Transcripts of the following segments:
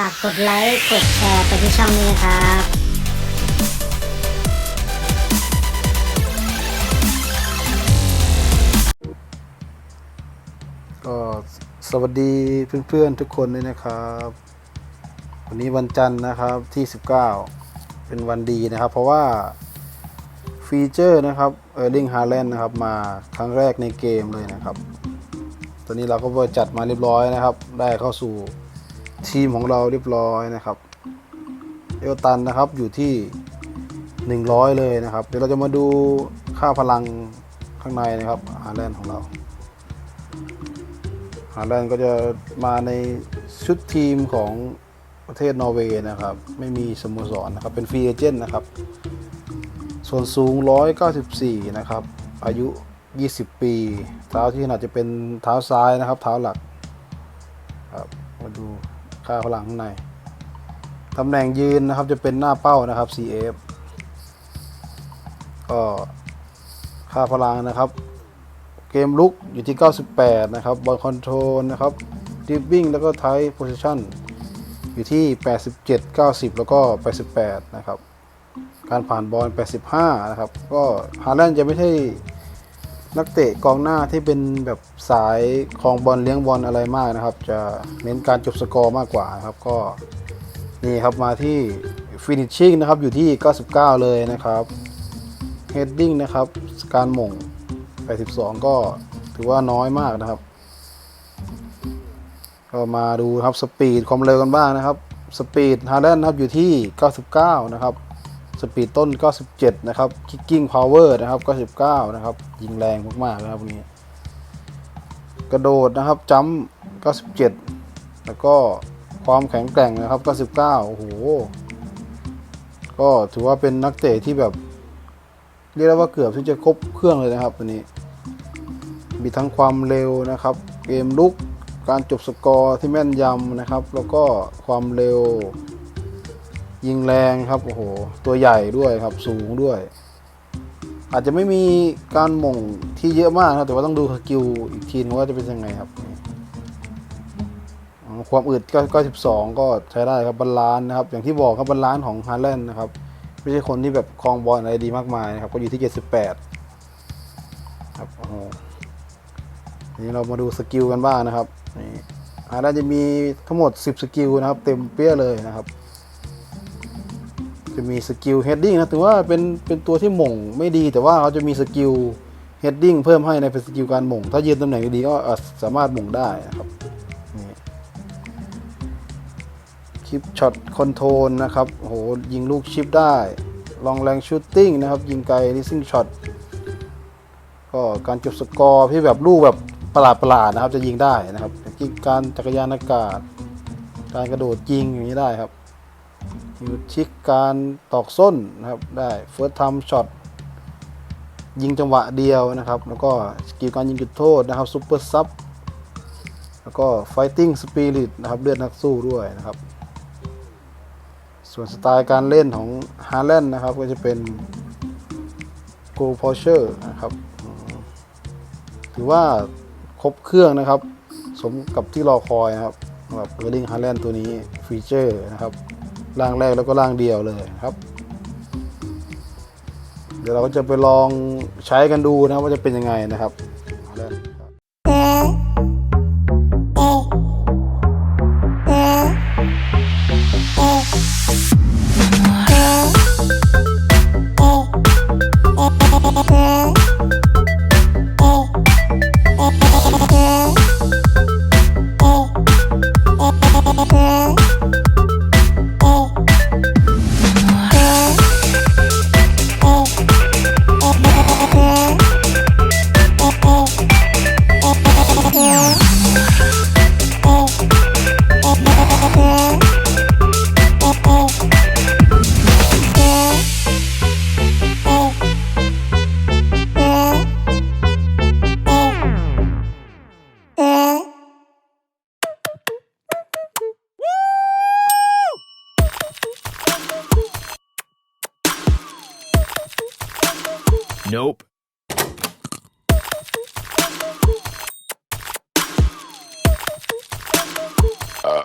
ฝากกดไลค์ กดแชร์ไปที่ช่องนี้ครับก็สวัสดีเพื่อนๆทุกคนเลยนะครับ วันนี้วันจันทร์นะครับที่ 19 เป็นวันดีนะครับ เพราะว่าฟีเจอร์นะครับเออร์ลิงฮาร์แลนด์นะครับมาครั้งแรกในเกมเลยนะครับ ตอนนี้เราก็ไปจัดมาเรียบร้อยนะครับ ได้เข้าสู่ ทีมของเราเรียบร้อยนะครับ เอลตันนะครับอยู่ที่ 100 เลยนะครับ เดี๋ยวเราจะมาดูค่าพลังข้างในนะครับฮาแลนด์ของเราฮาแลนด์ก็จะมาในชุดทีมของประเทศนอร์เวย์นะครับ ไม่มีสโมสรนะครับ เป็นฟรีเอเจนต์นะครับ ส่วนสูง 194 นะครับ อายุ 20 ปี เท้าที่ขนาดจะเป็นเท้าซ้ายนะครับ เท้าหลักครับมาดู ค่าพลังข้างในตำแหน่งยืนนะครับจะเป็นหน้าเป้านะครับ CF ก็ค่าพลังนะครับ เกมลุกอยู่ที่ 98 นะครับบอลคอนโทรลนะครับดิฟวิ่งแล้วก็ไทป์โพซิชันอยู่ที่ 87 90 แล้วก็ 88 นะครับ การผ่านบอล 85 นะครับ ก็ฮาแลนด์จะไม่ใช่ นักเตะกองหน้าที่เป็นแบบสายคลองบอลเลี้ยงบอลอะไรมากนะครับ จะเน้นการจบสกอร์มากกว่านะครับก็นี่ครับมาที่ฟินิชชิ่งนะครับอยู่ที่ 99 เลยนะครับเฮดดิ้งนะครับการหม่ง 82 ก็ถือว่าน้อยมากนะครับ ก็มาดูครับสปีดความเร็วกันบ้างนะครับสปีดฮาร์แลนด์นะครับอยู่ที่ 99 นะครับ สปีดต้น97นะครับคิกกิ้งพาวเวอร์นะครับ99นะครับ ยิงแรงมากๆนะครับพวกนี้ กระโดดนะครับจัมป์97แล้วก็ความแข็งแกร่งนะครับ99โอ้โห ก็ถือว่าเป็นนักเตะที่แบบ เรียกได้ว่าเกือบที่จะครบเครื่องเลยนะครับตัวนี้ มีทั้งความเร็วนะครับ เกมลุกการจบสกอร์ที่แม่นยำนะครับ แล้วก็ความเร็ว ยิงแรงครับโอ้โหตัวใหญ่ด้วยครับสูงด้วย อาจจะไม่มีการหม่งที่เยอะมากนะแต่ว่าต้องดูสกิลอีกทีนึงว่าจะเป็นยังไงครับความอึดก็ก็12 ก็ใช้ได้ครับบาลานนะครับ อย่างที่บอกครับบาลานของฮาร์แลนด์นะครับ ไม่ใช่คนที่แบบคลองบอลอะไรดีมากมายนะครับ ก็อยู่ที่ 78 ครับโอ้โหนี่เรามาดูสกิลกันบ้างนะครับนี่อาน่าจะมีทั้งหมด 10 สกิลนะครับ เต็มเปี้ยเลยนะครับ จะมีสกิลเฮดดิ้งนะถือว่าเป็นเป็นตัวที่หม่งไม่ดี แต่ว่าเขาจะมีสกิลเฮดดิ้งเพิ่มให้ในเป็นสกิลการหม่ง ถ้ายืนตำแหน่งดีก็สามารถหม่งได้นะครับนี่คลิปช็อตคอนโทรลนะครับโหยิงลูกชิปได้ ลองแรงชูตติ้งนะครับ ยิงไกลลิซิ่งช็อตก็การจบสกอร์ที่แบบลูกแบบประหลาดประหลาดๆนะครับ จะยิงได้นะครับการจักรยานอากาศ การกระโดดยิงอย่างนี้ได้ครับ ยิงชิกการตอกส้นนะครับได้เฟิร์สทัมช็อตยิงจังหวะเดียวนะครับ แล้วก็สกิลการยิงจุดโทษนะครับซูเปอร์ซับแล้วก็ไฟติ้งสปิริตนะครับเลือดนักสู้ด้วยนะครับ ส่วนสไตล์การเล่นของฮาร์แลนด์นะครับก็จะเป็นโกลพอเชอร์นะครับ ถือว่าครบเครื่องนะครับ สมกับที่รอคอยนะครับสำหรับเออร์ลิงฮาร์แลนด์ตัวนี้ฟีเจอร์นะครับ ร่างแรกแล้วก็ร่างเดียวเลยครับ เดี๋ยวเราก็จะไปลองใช้กันดูนะครับว่าจะเป็นยังไงนะครับ Nope. Uh.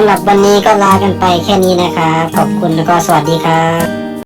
ำหรับวันนี้ก็ลากันไปแค่นี้นะครับ ขอบคุณแล้วก็สวัสดีครับ